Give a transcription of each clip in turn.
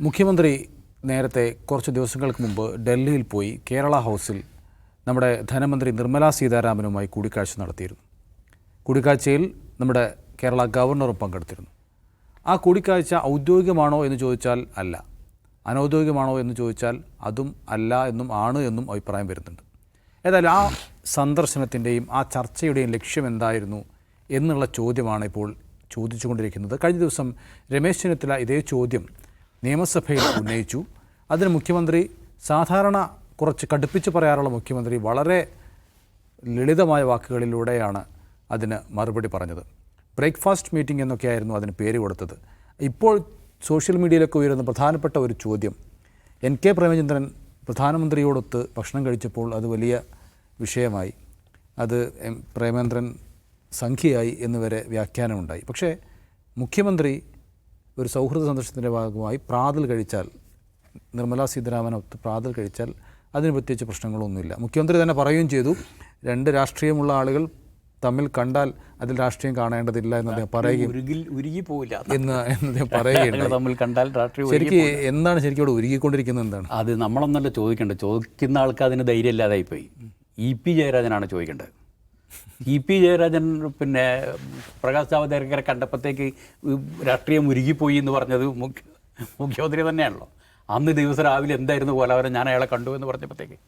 മുഖ്യമന്ത്രി നേരത്തെ കുറച്ച് ദിവസങ്ങൾക്ക് മുമ്പ് ഡൽഹിയിൽ പോയി കേരള ഹൗസിൽ നമ്മുടെ ധനമന്ത്രി നിർമ്മല സീതാരാമനുമായി കൂടിക്കാഴ്ച നടത്തിയിരുന്നു. കൂടിക്കാഴ്ചയിൽ നമ്മുടെ കേരള ഗവർണറും പങ്കെടുത്തിരുന്നു. ആ കൂടിക്കാഴ്ച ഔദ്യോഗികമാണോ എന്ന് ചോദിച്ചാൽ അല്ല. അനൗദ്യോഗികമാണോ എന്ന് ചോദിച്ചാൽ അതും അല്ല എന്നും ആണ് എന്നും അഭിപ്രായം വരുന്നുണ്ട്. ഏതായാലും ആ സന്ദർശനത്തിന്റെയും ആ ചർച്ചയുടെയും ലക്ഷ്യം എന്തായിരുന്നു എന്നുള്ള ചോദ്യമാണ് ഇപ്പോൾ ചോദിച്ചുകൊണ്ടിരിക്കുന്നത്. കഴിഞ്ഞ ദിവസം രമേശ് ചെന്നിത്തല ഇതേ ചോദ്യം നിയമസഭയിൽ ഉന്നയിച്ചു. അതിന് മുഖ്യമന്ത്രി സാധാരണ കുറച്ച് കടുപ്പിച്ച് പറയാറുള്ള മുഖ്യമന്ത്രി വളരെ ലളിതമായ വാക്കുകളിലൂടെയാണ് അതിന് മറുപടി പറഞ്ഞത്. ബ്രേക്ക്ഫാസ്റ്റ് മീറ്റിംഗ് എന്നൊക്കെയായിരുന്നു അതിന് പേര് കൊടുത്തത്. ഇപ്പോൾ സോഷ്യൽ മീഡിയയിലൊക്കെ ഉയരുന്ന പ്രധാനപ്പെട്ട ഒരു ചോദ്യം. എൻ കെ പ്രേമചന്ദ്രൻ പ്രധാനമന്ത്രിയോടൊത്ത് ഭക്ഷണം കഴിച്ചപ്പോൾ അത് വലിയ വിഷയമായി. അത് എം പ്രേമേന്ദ്രൻ സംഖ്യയായി എന്നുവരെ വ്യാഖ്യാനമുണ്ടായി. പക്ഷേ മുഖ്യമന്ത്രി ഒരു സൗഹൃദ സന്ദർശനത്തിന്റെ ഭാഗമായി പ്രാതൽ കഴിച്ചാൽ നിർമ്മലാ സീതാരാമനൊത്ത് പ്രാതൽ കഴിച്ചാൽ അതിന് പ്രത്യേകിച്ച് പ്രശ്നങ്ങളൊന്നുമില്ല. മുഖ്യമന്ത്രി തന്നെ പറയുകയും ചെയ്തു രണ്ട് രാഷ്ട്രീയമുള്ള ആളുകൾ തമ്മിൽ കണ്ടാൽ അതിൽ രാഷ്ട്രീയം കാണേണ്ടതില്ല എന്ന് അദ്ദേഹം പറയുകയും ഉരുകി പോവില്ല. എന്ന് അദ്ദേഹം ഞങ്ങൾ തമ്മിൽ കണ്ടാൽ രാഷ്ട്രീയം ശരിക്കും എന്താണ് ശരിക്കും അവിടെ ഉരുകിക്കൊണ്ടിരിക്കുന്നത് എന്താണ്? അത് നമ്മളൊന്നല്ല ചോദിക്കേണ്ടത്. ചോദിക്കുന്ന ആൾക്ക് അതിന് ധൈര്യം ഇല്ലാതായി പോയി ഇ പി ജയരാജനാണ് ചോദിക്കേണ്ടത്. ഇ പി ജയരാജൻ പിന്നെ പ്രകാശ് ജാവദേക്കറെ കണ്ടപ്പോഴത്തേക്ക് രാഷ്ട്രീയം ഉരുകിപ്പോയി എന്ന് പറഞ്ഞത് മുഖ്യ മുഖ്യമന്ത്രി തന്നെയാണല്ലോ. അന്ന് ദിവസം രാവിലെ എന്തായിരുന്നു പോലാവരം ഞാൻ അയാളെ കണ്ടു എന്ന് പറഞ്ഞപ്പോഴത്തേക്ക്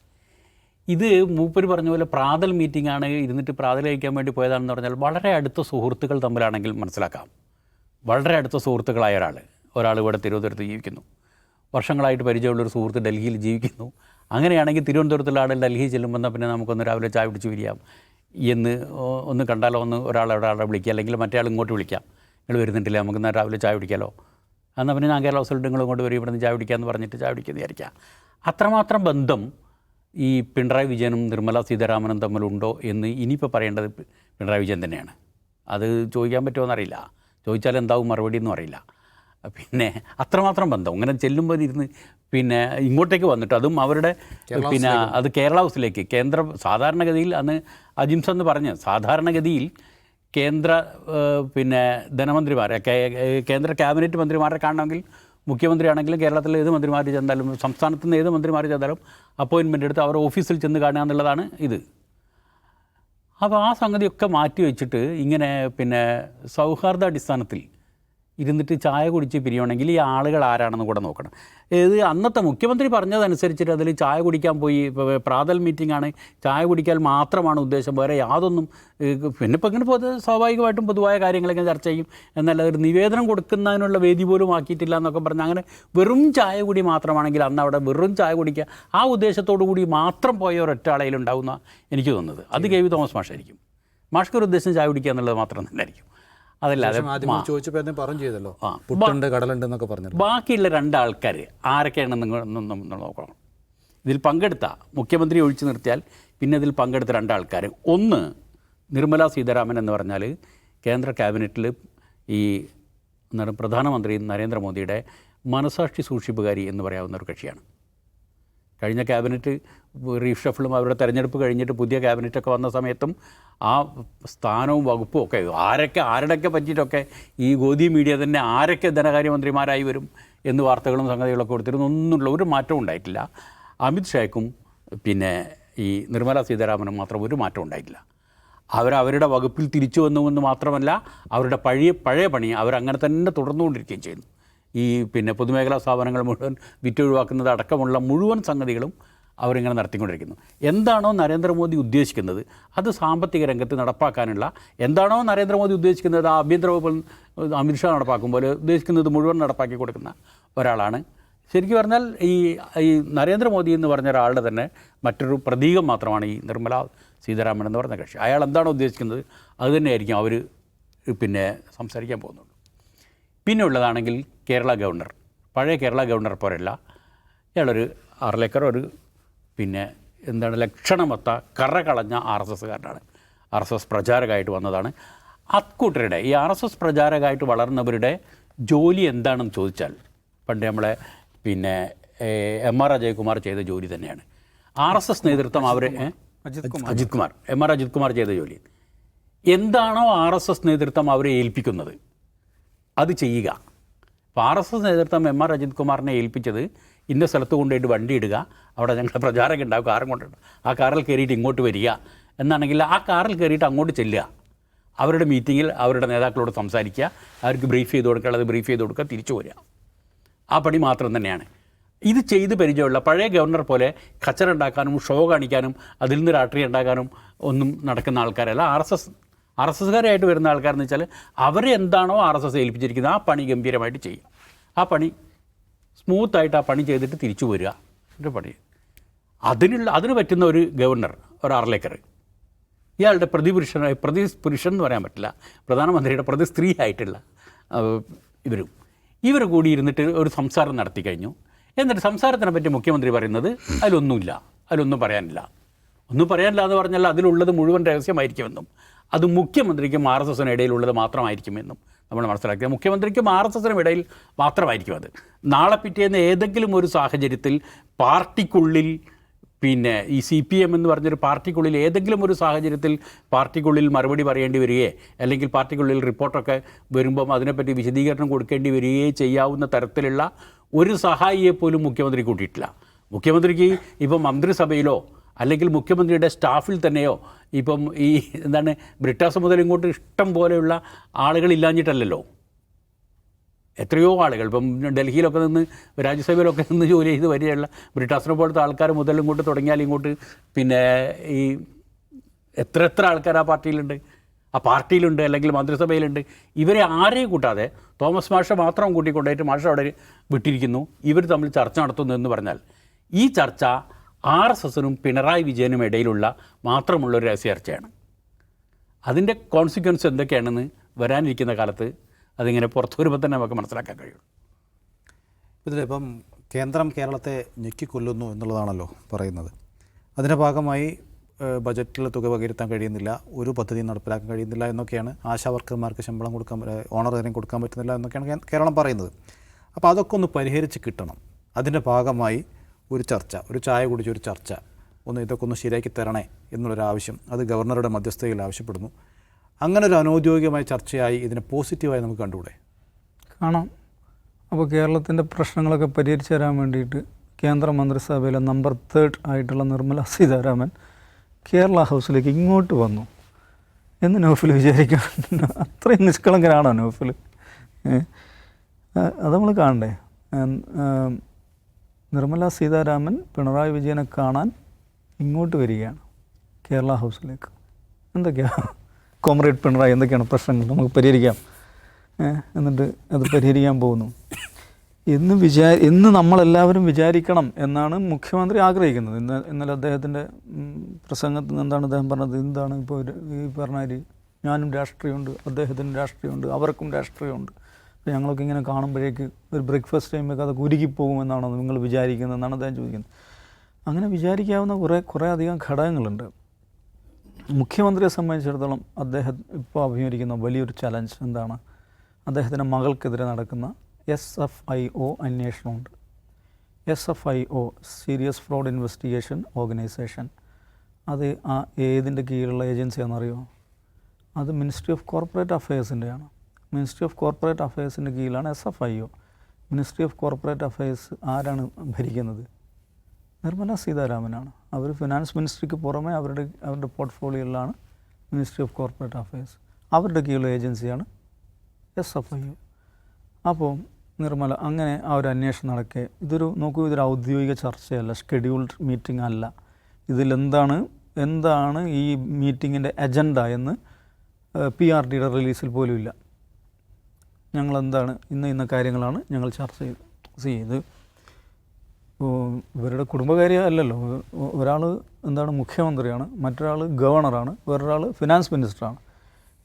ഇത് മൂപ്പര് പറഞ്ഞ പോലെ പ്രാതൽ മീറ്റിംഗ് ആണ് ഇരുന്നിട്ട് പ്രാതൽ കഴിക്കാൻ വേണ്ടി പോയതാണെന്ന് പറഞ്ഞാൽ വളരെ അടുത്ത സുഹൃത്തുക്കൾ തമ്മിലാണെങ്കിൽ മനസ്സിലാക്കാം. വളരെ അടുത്ത സുഹൃത്തുക്കളായ ഒരാൾ ഒരാൾ ഇവിടെ തിരുവനന്തപുരത്ത് ജീവിക്കുന്നു. വർഷങ്ങളായിട്ട് പരിചയമുള്ളൊരു സുഹൃത്ത് ഡൽഹിയിൽ ജീവിക്കുന്നു. അങ്ങനെയാണെങ്കിൽ തിരുവനന്തപുരത്തുള്ള ആൾ ഡൽഹി ചെല്ലുമ്പോൾ പിന്നെ നമുക്കൊന്ന് രാവിലെ ചായ പിടിച്ച് പിരിയാം. എന്ന് ഒന്ന് കണ്ടാലോ? ഒന്ന് ഒരാളെ ഒരാളെ വിളിക്കുക. അല്ലെങ്കിൽ മറ്റേ ആൾ ഇങ്ങോട്ട് വിളിക്കാം. നിങ്ങൾ വരുന്നുണ്ടില്ല? നമുക്ക് എന്നാൽ രാവിലെ ചായ കുടിക്കാമല്ലോ എന്നാൽ പിന്നെ ഞാൻ കേരള ഹൗസിലോട്ട് നിങ്ങൾ ഇങ്ങോട്ട് വരും. ഇവിടുന്ന് ചായ പിടിക്കാമെന്ന് പറഞ്ഞിട്ട് ചായ പിടിക്കുന്ന വിചാരിക്കാം. അത്രമാത്രം ബന്ധം ഈ പിണറായി വിജയനും നിർമ്മല സീതാരാമനും തമ്മിലുണ്ടോ എന്ന് ഇനിയിപ്പോൾ പറയേണ്ടത് പിണറായി വിജയൻ തന്നെയാണ്. അത് ചോദിക്കാൻ പറ്റുമോ എന്നറിയില്ല. ചോദിച്ചാൽ എന്താവും മറുപടി എന്നും അറിയില്ല. പിന്നെ അത്രമാത്രം ബന്ധം. അങ്ങനെ ചെല്ലുമ്പോൾ ഇരുന്ന് പിന്നെ ഇങ്ങോട്ടേക്ക് വന്നിട്ട് അതും അവരുടെ പിന്നെ അത് കേരള ഹൗസിലേക്ക്. കേന്ദ്ര സാധാരണഗതിയിൽ അന്ന് അജിംസ് എന്ന് പറഞ്ഞ് സാധാരണഗതിയിൽ കേന്ദ്ര പിന്നെ ധനമന്ത്രിമാരെ കേന്ദ്ര ക്യാബിനറ്റ് മന്ത്രിമാരെ കാണണമെങ്കിൽ മുഖ്യമന്ത്രിയാണെങ്കിലും കേരളത്തിലെ ഏത് മന്ത്രിമാർ ചെന്നാലും സംസ്ഥാനത്ത് നിന്ന് ഏത് മന്ത്രിമാർ ചെന്നാലും അപ്പോയിൻമെന്റ് എടുത്ത് അവർ ഓഫീസിൽ ചെന്ന് കാണുക എന്നുള്ളതാണ് ഇത്. അപ്പോൾ ആ സംഗതിയൊക്കെ മാറ്റി വെച്ചിട്ട് ഇങ്ങനെ പിന്നെ സൗഹാർദ്ദ അടിസ്ഥാനത്തിൽ ഇരുന്നിട്ട് ചായ കുടിച്ച് പിരിയണമെങ്കിൽ ഈ ആളുകൾ ആരാണെന്ന് കൂടെ നോക്കണം. ഇത് അന്നത്തെ മുഖ്യമന്ത്രി പറഞ്ഞതനുസരിച്ചിട്ട് അതിൽ ചായ കുടിക്കാൻ പോയി പ്രാതൽ മീറ്റിംഗ് ആണ് ചായ കുടിക്കാൻ മാത്രമാണ് ഉദ്ദേശം. വേറെ യാതൊന്നും പിന്നെ ഇപ്പം ഇങ്ങനെ പൊതു സ്വാഭാവികമായിട്ടും പൊതുവായ കാര്യങ്ങളൊക്കെ ചർച്ച ചെയ്യും. എന്നല്ല ഒരു നിവേദനം കൊടുക്കുന്നതിനുള്ള വേദി പോലും ആക്കിയിട്ടില്ല എന്നൊക്കെ പറഞ്ഞ് അങ്ങനെ വെറും ചായ കുടി മാത്രമാണെങ്കിൽ അന്ന് അവിടെ വെറും ചായ കുടിക്കുക ആ ഉദ്ദേശത്തോടു കൂടി മാത്രം പോയ ഒരൊറ്റ ആളയിലുണ്ടാവുന്ന എനിക്ക് തോന്നുന്നത്. അത് കെ വി തോമസ് മാഷായിരിക്കും. മാഷ്ക്കൊരു ഉദ്ദേശം ചായ കുടിക്കുക എന്നുള്ളത് മാത്രം തന്നെയായിരിക്കും ചോദിച്ചപ്പോൾ അദ്ദേഹം പറഞ്ഞു ചെയ്തല്ലോ. ആ. പുട്ടുണ്ട് കടലുണ്ട് എന്നൊക്കെ ബാക്കിയുള്ള രണ്ടാൾക്കാർ ആരൊക്കെയാണെന്ന് നിങ്ങൾ നോക്കണം. ഇതിൽ പങ്കെടുത്ത മുഖ്യമന്ത്രി ഒഴിച്ചു നിർത്തിയാൽ പിന്നെ ഇതിൽ പങ്കെടുത്ത രണ്ടാൾക്കാർ ഒന്ന് നിർമ്മല സീതാരാമൻ എന്ന് പറഞ്ഞാൽ കേന്ദ്ര ക്യാബിനറ്റിൽ ഈ പ്രധാനമന്ത്രി നരേന്ദ്രമോദിയുടെ മനസാക്ഷി സൂക്ഷിപ്പുകാരി എന്ന് പറയാവുന്ന ഒരു കക്ഷിയാണ്. കഴിഞ്ഞ ക്യാബിനറ്റ് റീഷഫിളും അവരുടെ തെരഞ്ഞെടുപ്പ് കഴിഞ്ഞിട്ട് പുതിയ ക്യാബിനറ്റൊക്കെ വന്ന സമയത്തും ആ സ്ഥാനവും വകുപ്പും ഒക്കെ ആരൊക്കെ ആരുടെയൊക്കെ പറ്റിയിട്ടൊക്കെ ഈ ഗോദി മീഡിയ തന്നെ ആരൊക്കെ ധനകാര്യമന്ത്രിമാരായി വരും എന്ന് വാർത്തകളും സംഗതികളൊക്കെ കൊടുത്തിരുന്നു. ഒന്നുള്ള ഒരു മാറ്റവും ഉണ്ടായിട്ടില്ല. അമിത് ഷായ്ക്കും പിന്നെ ഈ നിർമ്മല സീതാരാമനും മാത്രം ഒരു മാറ്റം ഉണ്ടായിട്ടില്ല. അവർ അവരുടെ വകുപ്പിൽ തിരിച്ചു വന്നുവെന്ന് മാത്രമല്ല അവരുടെ പഴയ പഴയ പണി അവരങ്ങനെ തന്നെ തുടർന്നുകൊണ്ടിരിക്കുകയും ചെയ്യുന്നു. ഈ പിന്നെ പൊതുമേഖലാ സ്ഥാപനങ്ങൾ മുഴുവൻ വിറ്റൊഴിവാക്കുന്നത് അടക്കമുള്ള മുഴുവൻ സംഗതികളും അവരിങ്ങനെ നടത്തിക്കൊണ്ടിരിക്കുന്നു. എന്താണോ നരേന്ദ്രമോദി ഉദ്ദേശിക്കുന്നത് അത് സാമ്പത്തിക രംഗത്ത് നടപ്പാക്കാനുള്ള എന്താണോ നരേന്ദ്രമോദി ഉദ്ദേശിക്കുന്നത് ആ ആഭ്യന്തര വകുപ്പ് അമിത്ഷാ നടപ്പാക്കുമ്പോൾ ഉദ്ദേശിക്കുന്നത് മുഴുവൻ നടപ്പാക്കി കൊടുക്കുന്ന ഒരാളാണ്. ശരിക്കും പറഞ്ഞാൽ ഈ ഈ നരേന്ദ്രമോദി എന്ന് പറഞ്ഞ ഒരാളുടെ തന്നെ മറ്റൊരു പ്രതീകം മാത്രമാണ് ഈ നിർമ്മല സീതാരാമൻ എന്ന് പറഞ്ഞ കക്ഷി. അയാൾ എന്താണോ ഉദ്ദേശിക്കുന്നത് അത് തന്നെയായിരിക്കും അവർ പിന്നെ സംസാരിക്കാൻ പോകുന്നുള്ളൂ പിന്നെ ഉള്ളതാണെങ്കിൽ കേരള ഗവർണർ. പഴയ കേരള ഗവർണർ പോലെയല്ല ഇയാളൊരു ആറിലേക്കർ ഒരു പിന്നെ എന്താണ് ലക്ഷണമൊത്ത കറ കളഞ്ഞ ആർ എസ് എസ്സുകാരനാണ് ആർ എസ് എസ് പ്രചാരകമായിട്ട് വന്നതാണ്. അക്കൂട്ടരുടെ ഈ ആർ എസ് എസ് പ്രചാരകമായിട്ട് വളർന്നവരുടെ ജോലി എന്താണെന്ന് ചോദിച്ചാൽ പണ്ട് നമ്മളെ പിന്നെ എം ആർ അജയകുമാർ ചെയ്ത ജോലി തന്നെയാണ്. ആർ എസ് എസ് നേതൃത്വം അവരെ? അജിത് കുമാർ. എം ആർ അജിത് കുമാർ ചെയ്ത ജോലി. എന്താണോ ആർ എസ് എസ് നേതൃത്വം അവരെ ഏൽപ്പിക്കുന്നത്? അത് ചെയ്യുക. അപ്പോൾ ആർ എസ് എസ് നേതൃത്വം എം ആർ അജിത് കുമാറിനെ ഏൽപ്പിച്ചത് ഇന്ന സ്ഥലത്ത് കൊണ്ടുപോയിട്ട് വണ്ടി ഇടുക. അവിടെ ഞങ്ങളുടെ പ്രചാരമൊക്കെ ഉണ്ടാവും. കാറും കൊണ്ട് ആ കാറിൽ കയറിയിട്ട് ഇങ്ങോട്ട് വരിക. എന്നാണെങ്കിൽ ആ കാറിൽ കയറിയിട്ട് അങ്ങോട്ട് ചെല്ലുക. അവരുടെ മീറ്റിങ്ങിൽ അവരുടെ നേതാക്കളോട് സംസാരിക്കുക. അവർക്ക് ബ്രീഫ് ചെയ്ത് കൊടുക്കുക. അത് ബ്രീഫ് ചെയ്ത് കൊടുക്കുക. തിരിച്ചു വരിക. ആ പണി മാത്രം തന്നെയാണ്. ഇത് ചെയ്ത് പരിചയമുള്ള പഴയ ഗവർണർ പോലെ കച്ചറ ഉണ്ടാക്കാനും ഷോ കാണിക്കാനും അതിൽ നിന്ന് രാഷ്ട്രീയം ഉണ്ടാക്കാനും ഒന്നും നടക്കുന്ന ആൾക്കാരല്ല R S S R S എസ്കാരായിട്ട് വരുന്ന ആൾക്കാരെന്ന് വെച്ചാൽ അവരെ എന്താണോ ആർ എസ് എസ് ഏൽപ്പിച്ചിരിക്കുന്നത് ആ പണി ഗംഭീരമായിട്ട് ചെയ്യും. ആ പണി സ്മൂത്തായിട്ട് ആ പണി ചെയ്തിട്ട് തിരിച്ചു വരിക. ഒരു പണി. അതിനുള്ള അതിന് പറ്റുന്ന ഒരു ഗവർണർ ഒരു ആർലേക്കർ. ഇയാളുടെ പ്രതിപുരുഷനായ പ്രതി പുരുഷൻ എന്ന് പറയാൻ പറ്റില്ല. പ്രധാനമന്ത്രിയുടെ പ്രതി സ്ത്രീ ആയിട്ടുള്ള ഇവരും ഇവർ കൂടി ഇരുന്നിട്ട് ഒരു സംസാരം നടത്തി കഴിഞ്ഞു. എന്നിട്ട് സംസാരത്തിനെ പറ്റി മുഖ്യമന്ത്രി പറയുന്നത് അതിലൊന്നുമില്ല. അതിലൊന്നും പറയാനില്ല. ഒന്നും പറയാനില്ല എന്ന് പറഞ്ഞാൽ അതിലുള്ളത് മുഴുവൻ രഹസ്യമായിരിക്കുമെന്നും. അത് മുഖ്യമന്ത്രിക്കും ആർ എസ് എസിനും ഇടയിലുള്ളത് മാത്രമായിരിക്കുമെന്നും നമ്മൾ മനസ്സിലാക്കുക. മുഖ്യമന്ത്രിക്കും ആർ എസ് എസിനും ഇടയിൽ മാത്രമായിരിക്കും അത്. നാളെ പിറ്റേന്ന് ഏതെങ്കിലും ഒരു സാഹചര്യത്തിൽ പാർട്ടിക്കുള്ളിൽ പിന്നെ ഈ സി പി എം എന്ന് പറഞ്ഞൊരു പാർട്ടിക്കുള്ളിൽ ഏതെങ്കിലും ഒരു സാഹചര്യത്തിൽ പാർട്ടിക്കുള്ളിൽ മറുപടി പറയേണ്ടി വരികയെ അല്ലെങ്കിൽ പാർട്ടിക്കുള്ളിൽ റിപ്പോർട്ടൊക്കെ വരുമ്പം അതിനെപ്പറ്റി വിശദീകരണം കൊടുക്കേണ്ടി വരികയെ ചെയ്യാവുന്ന തരത്തിലുള്ള ഒരു സഹായിയെപ്പോലും മുഖ്യമന്ത്രി കൂട്ടിയിട്ടില്ല. മുഖ്യമന്ത്രിക്ക് ഇപ്പോൾ മന്ത്രിസഭയിലോ അല്ലെങ്കിൽ മുഖ്യമന്ത്രിയുടെ സ്റ്റാഫിൽ തന്നെയോ ഇപ്പം ഈ എന്താണ് ബ്രിട്ടാസ് മുതൽ ഇങ്ങോട്ട് ഇഷ്ടം പോലെയുള്ള ആളുകളില്ലാഞ്ഞിട്ടല്ലല്ലോ എത്രയോ ആളുകൾ. ഇപ്പം ഡൽഹിയിലൊക്കെ നിന്ന് രാജ്യസഭയിലൊക്കെ നിന്ന് ജോലി ചെയ്ത് വരികയുള്ള ബ്രിട്ടാസിനെ പോലത്തെ ആൾക്കാർ മുതൽ ഇങ്ങോട്ട് തുടങ്ങിയാൽ ഇങ്ങോട്ട് പിന്നെ ഈ എത്ര എത്ര ആൾക്കാർ ആ പാർട്ടിയിലുണ്ട്? ആ പാർട്ടിയിലുണ്ട് അല്ലെങ്കിൽ മന്ത്രിസഭയിലുണ്ട്. ഇവരെ ആരെയും കൂട്ടാതെ തോമസ് മാഷ മാത്രം കൂട്ടിക്കൊണ്ടായിട്ട് മാഷ അവിടെ വിട്ടിരിക്കുന്നു. ഇവർ തമ്മിൽ ചർച്ച നടത്തുന്നു എന്ന് പറഞ്ഞാൽ ഈ ചർച്ച ആർ എസ് എസിനും പിണറായി വിജയനും ഇടയിലുള്ള മാത്രമുള്ളൊരു ഒരു രഹസ്യർച്ചയാണ് അതിന്റെ കോൺസിക്വൻസ് എന്തൊക്കെയാണെന്ന് വരാനിരിക്കുന്ന കാലത്ത് അതിങ്ങനെ പുറത്തു വരുമ്പോൾ തന്നെ നമുക്ക് മനസ്സിലാക്കാൻ കഴിയും ഇതിലിപ്പം കേന്ദ്രം കേരളത്തെ ഞെക്കിക്കൊല്ലുന്നു എന്നുള്ളതാണല്ലോ പറയുന്നത്. അതിന്റെ ഭാഗമായി ബജറ്റിൽ തുക പകരുത്താൻ കഴിയുന്നില്ല ഒരു പദ്ധതി നടപ്പിലാക്കാൻ കഴിയുന്നില്ല എന്നൊക്കെയാണ് ആശാ വർക്കർമാർക്ക് ശമ്പളം കൊടുക്കാൻ തരം കൊടുക്കാൻ പറ്റുന്നില്ല എന്നൊക്കെയാണ് കേരളം പറയുന്നത്. അപ്പോൾ അതൊക്കെ ഒന്ന് പരിഹരിച്ച് കിട്ടണം. അതിന്റെ ഭാഗമായി ഒരു ചർച്ച ഒരു ചായ കുടിച്ച് ഒരു ചർച്ച ഒന്ന് ഇതൊക്കെ ഒന്ന് ശരിയാക്കി തരണേ എന്നുള്ളൊരാവശ്യം അത് ഗവർണറുടെ മധ്യസ്ഥതയിൽ ആവശ്യപ്പെടുന്നു. അങ്ങനെ ഒരു അനൗദ്യോഗികമായ ചർച്ചയായി ഇതിനെ പോസിറ്റീവായി നമുക്ക് കണ്ടുകൂടെ? കാണാം. അപ്പോൾ കേരളത്തിന്റെ പ്രശ്നങ്ങളൊക്കെ പരിഹരിച്ചു തരാൻ വേണ്ടിയിട്ട് കേന്ദ്ര മന്ത്രിസഭയിലെ നമ്പർ തേർഡ് ആയിട്ടുള്ള നിർമ്മല സീതാരാമൻ കേരള ഹൗസിലേക്ക് ഇങ്ങോട്ട് വന്നു. എന്ന് നൗഫിൽ വിചാരിക്കാൻ അത്രയും നിഷ്കളങ്കനാണോ നൗഫിൽ? അത് നമ്മൾ കാണണ്ടേ? നിർമ്മല സീതാരാമൻ പിണറായി വിജയനെ കാണാൻ ഇങ്ങോട്ട് വരികയാണ് കേരള ഹൗസിലേക്ക്. എന്തൊക്കെയാണ് കോമ്രേഡ് പിണറായി എന്തൊക്കെയാണ് പ്രശ്നങ്ങൾ? നമുക്ക് പരിഹരിക്കാം. എന്നിട്ട് അത് പരിഹരിക്കാൻ പോകുന്നു. എന്ന് വിചാ എന്ന് നമ്മളെല്ലാവരും വിചാരിക്കണം എന്നാണ് മുഖ്യമന്ത്രി ആഗ്രഹിക്കുന്നത്. ഇന്ന് ഇന്നലെ അദ്ദേഹത്തിന്റെ പ്രസംഗത്തിൽ നിന്ന് എന്താണ് അദ്ദേഹം പറഞ്ഞത്? എന്താണ് ഇപ്പോൾ ഈ പറഞ്ഞാൽ ഞാനും രാഷ്ട്രീയമുണ്ട് അദ്ദേഹത്തിനും രാഷ്ട്രീയമുണ്ട് അവർക്കും രാഷ്ട്രീയമുണ്ട്. ഞങ്ങളൊക്കെ ഇങ്ങനെ കാണുമ്പോഴേക്ക് ഒരു ബ്രേക്ക്ഫാസ്റ്റ് ടൈമൊക്കെ അതൊക്കെ ഉരുകിപ്പോകുമെന്നാണോ നിങ്ങൾ വിചാരിക്കുന്നത് എന്നാണ് അദ്ദേഹം ചോദിക്കുന്നത്. അങ്ങനെ വിചാരിക്കാവുന്ന കുറേ കുറേ അധികം ഘടകങ്ങളുണ്ട്. മുഖ്യമന്ത്രിയെ സംബന്ധിച്ചിടത്തോളം അദ്ദേഹം ഇപ്പോൾ അഭിമുഖീകരിക്കുന്ന വലിയൊരു ചലഞ്ച് എന്താണ്? അദ്ദേഹത്തിന്റെ മകൾക്കെതിരെ നടക്കുന്ന S F I O അന്വേഷണമുണ്ട്. S F I O serious fraud investigation organisation അത് ആ ഏതിന്റെ കീഴിലുള്ള ഏജൻസിയാണെന്നറിയോ അത് മിനിസ്ട്രി ഓഫ് കോർപ്പറേറ്റ് അഫയേഴ്സിന്റെയാണ് മിനിസ്ട്രി ഓഫ് കോർപ്പറേറ്റ് അഫയേഴ്സിന്റെ കീഴിലാണ് S F I O. Ministry of corporate affairs ആരാണ് ഭരിക്കുന്നത്? നിർമ്മല സീതാരാമനാണ്. അവർ ഫിനാൻസ് മിനിസ്ട്രിക്ക് പുറമെ അവരുടെ അവരുടെ പോർട്ട്ഫോളിയോയിലാണ് മിനിസ്ട്രി ഓഫ് കോർപ്പറേറ്റ് അഫയേഴ്സ്. അവരുടെ കീഴിലുള്ള ഏജൻസിയാണ് എസ് എഫ് ഐ ഒ. അപ്പോൾ നിർമ്മല അങ്ങനെ ആ ഒരു അന്വേഷണം നടക്കെ. ഇതൊരു നോക്കൂ ഇതൊരു ഔദ്യോഗിക ചർച്ചയല്ല ഷെഡ്യൂൾഡ് മീറ്റിംഗ് അല്ല. ഇതിലെന്താണ് എന്താണ് ഈ മീറ്റിങ്ങിന്റെ അജണ്ട എന്ന് പി ആർ ഡിയുടെ റിലീസിൽ പോലും ഇല്ല. ഞങ്ങൾ എന്താണ് ഇന്ന ഇന്ന കാര്യങ്ങളാണ് ഞങ്ങൾ ചർച്ച ചെയ്ത്. ചെയ്ത് ഇവരുടെ കുടുംബകാര്യം അല്ലല്ലോ. ഒരാൾ എന്താണ് മുഖ്യമന്ത്രിയാണ് മറ്റൊരാൾ ഗവർണറാണ് വേറൊരാൾ ഫിനാൻസ് മിനിസ്റ്ററാണ്.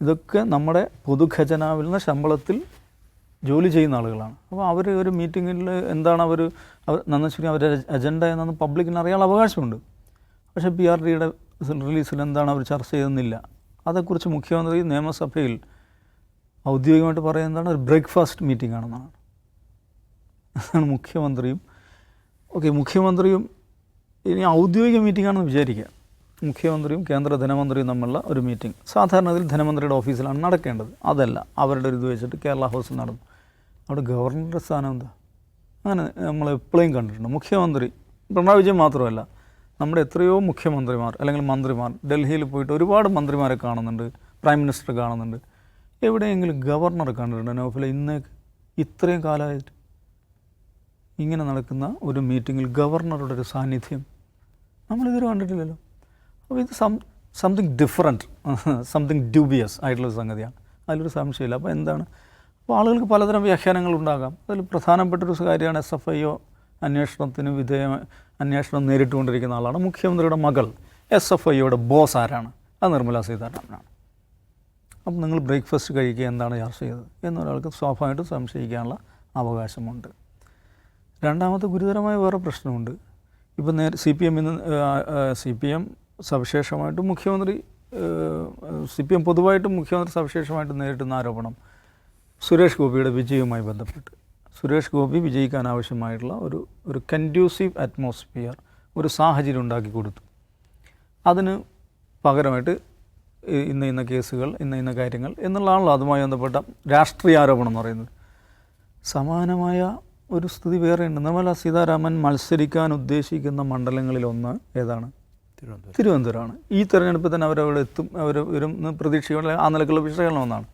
ഇതൊക്കെ നമ്മുടെ പൊതുഖജനാവിൽ നിന്ന് ശമ്പളത്തിൽ ജോലി ചെയ്യുന്ന ആളുകളാണ്. അപ്പോൾ അവർ ഒരു മീറ്റിങ്ങിൽ എന്താണ് അവർ നന്നശ്ശേരി അവരുടെ അജണ്ട എന്നൊന്ന് പബ്ലിക്കിന് അറിയാൻ അവകാശമുണ്ട്. പക്ഷേ പി ആർ ഡിയുടെ റിലീസിൽ എന്താണ് അവർ ചർച്ച ചെയ്തെന്നില്ല അതേക്കുറിച്ച് മുഖ്യമന്ത്രി നിയമസഭയിൽ ഔദ്യോഗികമായിട്ട് പറയുന്നതാണ് ഒരു ബ്രേക്ക്ഫാസ്റ്റ് മീറ്റിംഗ് ആണെന്നാണ്. അതാണ് മുഖ്യമന്ത്രിയും ഓക്കെ മുഖ്യമന്ത്രിയും ഇനി ഔദ്യോഗിക മീറ്റിംഗ് ആണെന്ന് വിചാരിക്കുക. മുഖ്യമന്ത്രിയും കേന്ദ്ര ധനമന്ത്രിയും തമ്മിലുള്ള ഒരു മീറ്റിംഗ്. സാധാരണ ഇതിൽ ധനമന്ത്രിയുടെ ഓഫീസിലാണ് നടക്കേണ്ടത്. അതല്ല അവരുടെ ഒരു ഇത് വെച്ചിട്ട് കേരള ഹൗസിൽ നടന്നു. അവിടെ ഗവർണറുടെ സ്ഥാനം എന്താ? അങ്ങനെ നമ്മൾ എപ്പോഴും കണ്ടിട്ടുണ്ട്. മുഖ്യമന്ത്രി പിണറായി വിജയൻ മാത്രമല്ല നമ്മുടെ എത്രയോ മുഖ്യമന്ത്രിമാർ അല്ലെങ്കിൽ മന്ത്രിമാർ ഡൽഹിയിൽ പോയിട്ട് ഒരുപാട് മന്ത്രിമാരെ കാണുന്നുണ്ട് പ്രൈം മിനിസ്റ്റർ കാണുന്നുണ്ട്. എവിടെയെങ്കിലും ഗവർണർ കണ്ടിട്ടുണ്ട്? നോഫില ഇന്ന് ഇത്രയും കാലമായിട്ട് ഇങ്ങനെ നടക്കുന്ന ഒരു മീറ്റിങ്ങിൽ ഗവർണറുടെ ഒരു സാന്നിധ്യം നമ്മളിതുവരെ കണ്ടിട്ടില്ലല്ലോ. അപ്പോൾ ഇത് some something different something dubious ആയിട്ടുള്ള സംഗതിയാണ്. അതിലൊരു സംശയമില്ല. അപ്പോൾ എന്താണ്? അപ്പോൾ ആളുകൾക്ക് പലതരം വ്യാഖ്യാനങ്ങൾ ഉണ്ടാകാം. അതിൽ പ്രധാനപ്പെട്ട ഒരു കാര്യമാണ് എസ് എഫ് ഐ ഒ അന്വേഷണത്തിന് വിധേയ അന്വേഷണം നേരിട്ടുകൊണ്ടിരിക്കുന്ന ആളാണ് മുഖ്യമന്ത്രിയുടെ മകൾ. എസ് എഫ് ഐയുടെ ബോസ് ആരാണ്? അത് നിർമ്മലാ സീതാരാമനാണ്. അപ്പം നിങ്ങൾ ബ്രേക്ക്ഫാസ്റ്റ് കഴിക്കുക എന്താണ് ചർച്ച ചെയ്തത് എന്നൊരാൾക്ക് സ്വാഭാവികമായിട്ടും സംശയിക്കാനുള്ള അവകാശമുണ്ട്. രണ്ടാമത്തെ ഗുരുതരമായ വേറെ പ്രശ്നമുണ്ട്. ഇപ്പം നേരെ സി പി എമ്മിന്ന് സി പി എം സവിശേഷമായിട്ടും മുഖ്യമന്ത്രി സി പി എം പൊതുവായിട്ടും മുഖ്യമന്ത്രി സവിശേഷമായിട്ടും നേരിട്ടുന്ന ആരോപണം സുരേഷ് ഗോപിയുടെ വിജയവുമായി ബന്ധപ്പെട്ട്. സുരേഷ് ഗോപി വിജയിക്കാൻ ആവശ്യമായിട്ടുള്ള ഒരു ഒരു കൻഡ്യൂസീവ് അറ്റ്മോസ്ഫിയർ ഒരു സാഹചര്യം ഉണ്ടാക്കി കൊടുത്തു. അതിന് പകരമായിട്ട് ഇന്ന ഇന്ന കേസുകൾ ഇന്ന ഇന്ന കാര്യങ്ങൾ എന്നുള്ളതാണല്ലോ അതുമായി ബന്ധപ്പെട്ട രാഷ്ട്രീയ ആരോപണം എന്ന് പറയുന്നത്. സമാനമായ ഒരു സ്ഥിതി വേറെ വേറെയുണ്ട് നിർമ്മല സീതാരാമൻ മത്സരിക്കാൻ ഉദ്ദേശിക്കുന്ന മണ്ഡലങ്ങളിലൊന്ന് ഏതാണ്? തിരുവനന്തപുരം. തിരുവനന്തപുരമാണ്. ഈ തെരഞ്ഞെടുപ്പിൽ തന്നെ അവരവിടെ എത്തും അവർ വരും പ്രതീക്ഷയുള്ള പ്രതീക്ഷയോടെ ആ നിലക്കുള്ള വിശകലനം ഒന്നാണ്.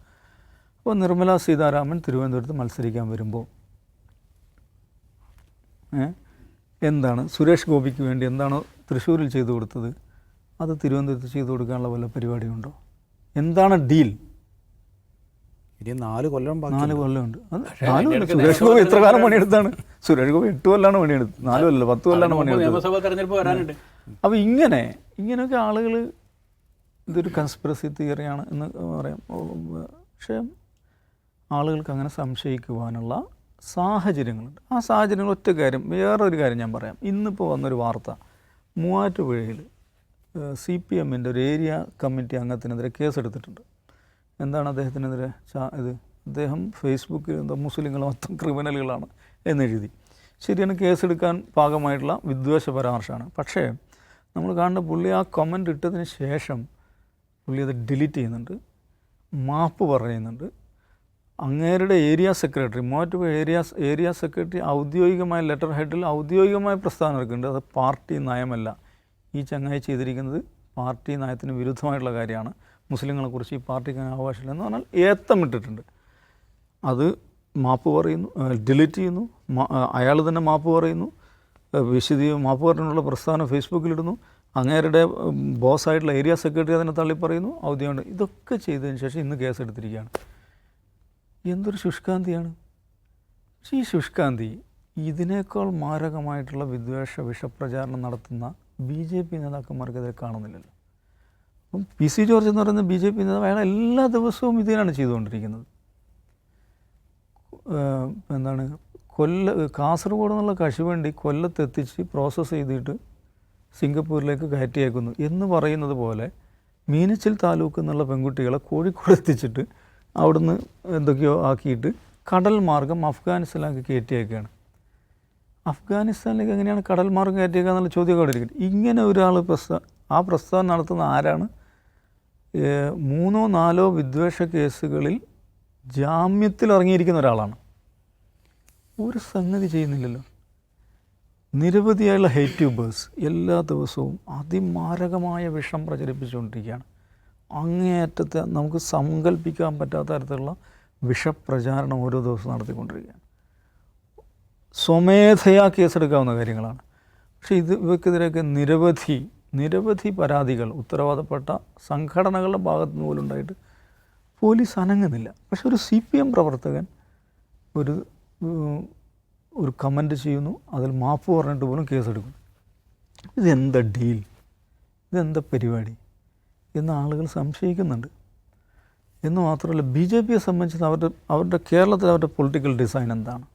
അപ്പോൾ നിർമ്മല സീതാരാമൻ തിരുവനന്തപുരത്ത് മത്സരിക്കാൻ വരുമ്പോൾ എന്താണ് സുരേഷ് ഗോപിക്ക് വേണ്ടി എന്താണ് തൃശ്ശൂരിൽ ചെയ്തു കൊടുത്തത്? അത് തിരുവനന്തപുരത്ത് ചെയ്തു കൊടുക്കാനുള്ള വല്ല പരിപാടിയുണ്ടോ? എന്താണ് ഡീൽ? ഇനി നാല് കൊല്ലം ബാക്കി നാല് കൊല്ലമുണ്ട്. നാല് കൊല്ലം. സുരേഷ് ഗോപി എത്ര കാലം പണിയെടുത്താണ്? സുരേഷ് ഗോപി എട്ട് കൊല്ലാണ് പണിയെടുത്തത്. നാല് കൊല്ലം പത്ത് കൊല്ലാണ് പണിയെടുത്തത്. അപ്പോൾ ഇങ്ങനെ ഇങ്ങനെയൊക്കെ ആളുകൾ ഇതൊരു കൺസ്പിറസി തിയറിയാണ് എന്ന് പറയാം. പക്ഷേ ആളുകൾക്ക് അങ്ങനെ സംശയിക്കുവാനുള്ള സാഹചര്യങ്ങളുണ്ട്. ആ സാഹചര്യങ്ങൾ ഒറ്റ കാര്യം വേറൊരു കാര്യം ഞാൻ പറയാം. ഇന്നിപ്പോൾ വന്നൊരു വാർത്ത. മൂവാറ്റുപുഴയിൽ സി പി എമ്മിന്റെ ഒരു ഏരിയ കമ്മിറ്റി അംഗത്തിനെതിരെ കേസെടുത്തിട്ടുണ്ട്. എന്താണ് അദ്ദേഹത്തിനെതിരെ? ഇത് അദ്ദേഹം ഫേസ്ബുക്കിൽ എന്തോ മുസ്ലിങ്ങൾ മൊത്തം ക്രിമിനലുകളാണ് എന്നെഴുതി ശരിയാണ് കേസെടുക്കാൻ ഭാഗമായിട്ടുള്ള വിദ്വേഷ പരാമർശമാണ്. പക്ഷേ നമ്മൾ കാണുന്ന പുള്ളി ആ കമന്റ് ഇട്ടതിന് ശേഷം പുള്ളി അത് ഡിലീറ്റ് ചെയ്യുന്നുണ്ട് മാപ്പ് പറയുന്നുണ്ട്. അങ്ങേരുടെ area secretary Muvattupuzha area area secretary ഔദ്യോഗികമായ ലെറ്റർ ഹെഡിൽ ഔദ്യോഗികമായ പ്രസ്ഥാനം ഇറക്കുന്നുണ്ട് അത് പാർട്ടി നയമല്ല. ഈ ചങ്ങായി ചെയ്തിരിക്കുന്നത് പാർട്ടി നയത്തിന് വിരുദ്ധമായിട്ടുള്ള കാര്യമാണ്. മുസ്ലിങ്ങളെക്കുറിച്ച് ഈ പാർട്ടിക്ക് അങ്ങനെ അവകാശമില്ല എന്ന് പറഞ്ഞാൽ ഏത്തമിട്ടിട്ടുണ്ട്. അത് മാപ്പ് പറയുന്നു ഡിലീറ്റ് ചെയ്യുന്നു അയാൾ തന്നെ മാപ്പ് പറയുന്നു വിശദീ മാപ്പ് പറഞ്ഞുള്ള പ്രസ്ഥാനം ഫേസ്ബുക്കിലിടുന്നു അങ്ങേരുടെ ബോസായിട്ടുള്ള ഏരിയ സെക്രട്ടറി അതിനെ തള്ളി പറയുന്നു ഔദ്യോഗിക ഇതൊക്കെ ചെയ്തതിന് ശേഷം ഇന്ന് കേസെടുത്തിരിക്കുകയാണ്. എന്തൊരു ശുഷ്കാന്തിയാണ്. ഈ ശുഷ്കാന്തി ഇതിനേക്കാൾ മാരകമായിട്ടുള്ള വിദ്വേഷ വിഷപ്രചാരണം നടത്തുന്ന ബി ജെ പി നേതാക്കന്മാർക്ക് ഇതിൽ കാണുന്നില്ലല്ലോ. അപ്പം പി സി ജോർജ് എന്ന് പറയുന്ന ബി ജെ പി നേതാവ് അയാൾ എല്ലാ ദിവസവും ഇതിനാണ് ചെയ്തുകൊണ്ടിരിക്കുന്നത്. എന്താണ് കൊല്ല കാസർഗോഡ് എന്നുള്ള കശുവണ്ടി കൊല്ലത്തെത്തിച്ച് പ്രോസസ്സ് ചെയ്തിട്ട് സിംഗപ്പൂരിലേക്ക് കയറ്റി അയക്കുന്നു എന്ന് പറയുന്നത് പോലെ മീനച്ചിൽ താലൂക്ക് എന്നുള്ള പെൺകുട്ടികളെ കോഴിക്കോട് എത്തിച്ചിട്ട് അവിടുന്ന് എന്തൊക്കെയോ ആക്കിയിട്ട് കടൽ മാർഗം അഫ്ഗാനിസ്ഥാനിലേക്ക് കയറ്റി അയക്കുകയാണ് അഫ്ഗാനിസ്ഥാനിലേക്ക് എങ്ങനെയാണ് കടൽ മാർഗം കയറ്റിയേക്കുക എന്നുള്ള ചോദ്യം അവിടെ ഇരിക്കുന്നത് ഇങ്ങനെ ഒരാൾ പ്രസ്താ ആ പ്രസ്താവന നടത്തുന്ന ആരാണ്? മൂന്നോ നാലോ വിദ്വേഷ കേസുകളിൽ ജാമ്യത്തിൽ ഇറങ്ങിയിരിക്കുന്ന ഒരാളാണ്. ഒരു സംഗതി ചെയ്യുന്നില്ലല്ലോ. നിരവധിയായുള്ള ഹെയ്റ്റ് ട്യൂബേഴ്സ് എല്ലാ ദിവസവും അതിമാരകമായ വിഷം പ്രചരിപ്പിച്ചുകൊണ്ടിരിക്കുകയാണ്. അങ്ങേയറ്റത്തെ നമുക്ക് സങ്കല്പിക്കാൻ പറ്റാത്ത തരത്തിലുള്ള വിഷപ്രചാരണം ഓരോ ദിവസവും നടത്തിക്കൊണ്ടിരിക്കുകയാണ്. സ്വമേധയാ കേസെടുക്കാവുന്ന കാര്യങ്ങളാണ്. പക്ഷേ ഇത് ഇവയ്ക്കെതിരെയൊക്കെ നിരവധി നിരവധി പരാതികൾ ഉത്തരവാദപ്പെട്ട സംഘടനകളുടെ ഭാഗത്തു നിന്ന് പോലും ഉണ്ടായിട്ട് പോലീസ് അനങ്ങുന്നില്ല. പക്ഷെ ഒരു സി പി എം പ്രവർത്തകൻ ഒരു ഒരു കമന്റ് ചെയ്യുന്നു അതിൽ മാപ്പ് പറഞ്ഞിട്ട് പോലും കേസെടുക്കുന്നു. ഇതെന്താ ഡീൽ? ഇതെന്താ പരിപാടി? എന്ന് ആളുകൾ സംശയിക്കുന്നുണ്ട്. എന്ന് മാത്രമല്ല ബി ജെ പിയെ സംബന്ധിച്ച് അവരുടെ അവരുടെ കേരളത്തിൽ അവരുടെ പൊളിറ്റിക്കൽ ഡിസൈൻ എന്താണ്?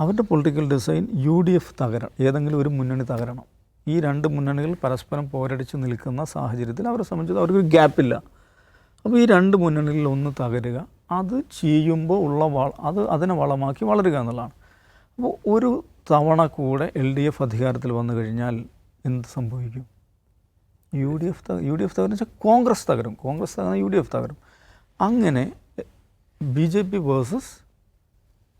അവരുടെ political design U D F തകരണം ഏതെങ്കിലും ഒരു മുന്നണി തകരണം. ഈ രണ്ട് മുന്നണികൾ പരസ്പരം പോരടിച്ച് നിൽക്കുന്ന സാഹചര്യത്തിൽ അവരെ സംബന്ധിച്ച് അവർക്കൊരു ഗ്യാപ്പില്ല. അപ്പോൾ ഈ രണ്ട് മുന്നണികളിൽ ഒന്ന് തകരുക അത് ചെയ്യുമ്പോൾ ഉള്ള വള അത് അതിനെ വളമാക്കി വളരുക എന്നുള്ളതാണ്. അപ്പോൾ ഒരു തവണ കൂടെ എൽ ഡി എഫ് അധികാരത്തിൽ വന്നു കഴിഞ്ഞാൽ എന്ത് സംഭവിക്കും? U D F U D F തകരും വെച്ചാൽ കോൺഗ്രസ് തകരും. കോൺഗ്രസ് തകർന്ന യു ഡി എഫ് തകരും. അങ്ങനെ B J P versus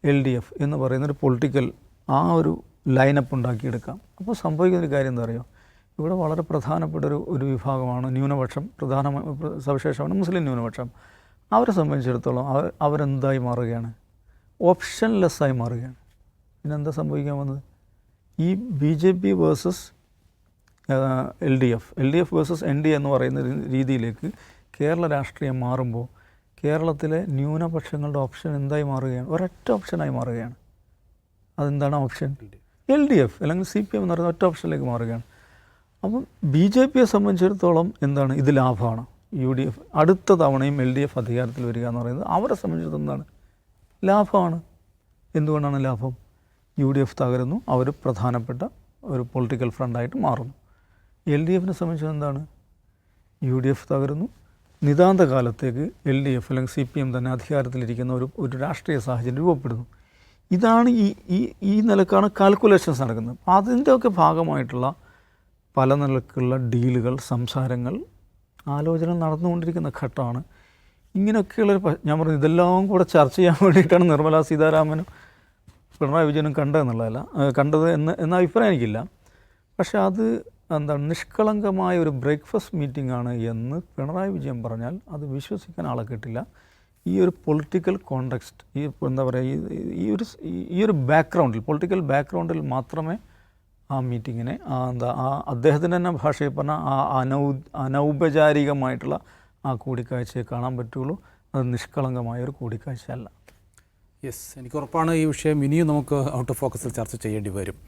L D F എന്ന് പറയുന്ന ഒരു പൊളിറ്റിക്കൽ ആ ഒരു ലൈനപ്പ് ഉണ്ടാക്കിയെടുക്കാം. അപ്പോൾ സംഭവിക്കുന്ന ഒരു കാര്യം എന്താ പറയുക ഇവിടെ വളരെ പ്രധാനപ്പെട്ട ഒരു ഒരു വിഭാഗമാണ് ന്യൂനപക്ഷം. പ്രധാന സവിശേഷമാണ് മുസ്ലിം ന്യൂനപക്ഷം. അവരെ സംബന്ധിച്ചിടത്തോളം അവർ അവരെന്തായി മാറുകയാണ്? ഓപ്ഷൻലെസ്സായി മാറുകയാണ്. പിന്നെ എന്താ സംഭവിക്കാൻ വന്നത്? ഈ B J P versus L D F L D F versus N D എന്ന് പറയുന്ന രീതിയിലേക്ക് കേരള രാഷ്ട്രീയം മാറുമ്പോൾ കേരളത്തിലെ ന്യൂനപക്ഷങ്ങളുടെ ഓപ്ഷൻ എന്തായി മാറുകയാണ്? ഒരൊറ്റ ഓപ്ഷനായി മാറുകയാണ്. അതെന്താണ് ഓപ്ഷൻ എൽ ഡി എഫ്. അല്ലെങ്കിൽ സി പി എം എന്ന് പറയുന്ന ഒറ്റ ഓപ്ഷനിലേക്ക് മാറുകയാണ്. അപ്പം ബി ജെ പിയെ സംബന്ധിച്ചിടത്തോളം എന്താണ്? ഇത് ലാഭമാണ്. യു ഡി എഫ് അടുത്ത തവണയും എൽ ഡി എഫ് അധികാരത്തിൽ വരിക എന്ന് പറയുന്നത് അവരെ സംബന്ധിച്ചിടത്തോളം എന്താണ്? ലാഭമാണ്. എന്തുകൊണ്ടാണ് ലാഭം? യു ഡി എഫ് തകരുന്നു. അവർ പ്രധാനപ്പെട്ട ഒരു പൊളിറ്റിക്കൽ ഫ്രണ്ടായിട്ട് മാറുന്നു. എൽ ഡി എഫിനെ സംബന്ധിച്ച് എന്താണ്? യു ഡി എഫ് തകരുന്നു. നിതാന്ത കാലത്തേക്ക് എൽ ഡി എഫ് അല്ലെങ്കിൽ സി പി എം തന്നെ അധികാരത്തിലിരിക്കുന്ന ഒരു ഒരു രാഷ്ട്രീയ സാഹചര്യം രൂപപ്പെടുന്നു. ഇതാണ് ഈ ഈ ഈ നിലക്കാണ് കാൽക്കുലേഷൻസ് നടക്കുന്നത്. അപ്പോൾ അതിന്റെയൊക്കെ ഭാഗമായിട്ടുള്ള പല നിലക്കുള്ള ഡീലുകൾ സംസാരങ്ങൾ ആലോചന നടന്നുകൊണ്ടിരിക്കുന്ന ഘട്ടമാണ്. ഇങ്ങനെയൊക്കെയുള്ളൊരു ഞാൻ പറഞ്ഞു ഇതെല്ലാം കൂടെ ചർച്ച ചെയ്യാൻ വേണ്ടിയിട്ടാണ് നിർമ്മലാ സീതാരാമനും പിണറായി വിജയനും കണ്ടതെന്നുള്ളതല്ല കണ്ടത് എന്ന് എന്ന അഭിപ്രായം എനിക്കില്ല. പക്ഷേ അത് എന്താണ് നിഷ്കളങ്കമായ ഒരു ബ്രേക്ക്ഫാസ്റ്റ് മീറ്റിംഗ് ആണ് എന്ന് പിണറായി വിജയൻ പറഞ്ഞാൽ അത് വിശ്വസിക്കാൻ ആളെ കിട്ടില്ല. ഈ ഒരു പൊളിറ്റിക്കൽ കോണ്ടക്സ്റ്റ് ഈ എന്താ പറയുക ഈ ഒരു ഈ ഒരു ബാക്ക്ഗ്രൗണ്ടിൽ പൊളിറ്റിക്കൽ ബാക്ക്ഗ്രൗണ്ടിൽ മാത്രമേ ആ മീറ്റിങ്ങിനെ ആ എന്താ ആ അദ്ദേഹത്തിന്റെ തന്നെ ഭാഷയിൽ പറഞ്ഞാൽ ആ അനൗ അനൗപചാരികമായിട്ടുള്ള ആ കൂടിക്കാഴ്ചയെ കാണാൻ പറ്റുള്ളൂ. അത് നിഷ്കളങ്കമായ ഒരു കൂടിക്കാഴ്ച അല്ല യെസ് എനിക്ക് ഉറപ്പാണ് ഈ വിഷയം ഇനിയും നമുക്ക് ഔട്ട് ഓഫ് ഫോക്കസിൽ ചർച്ച ചെയ്യേണ്ടി വരും.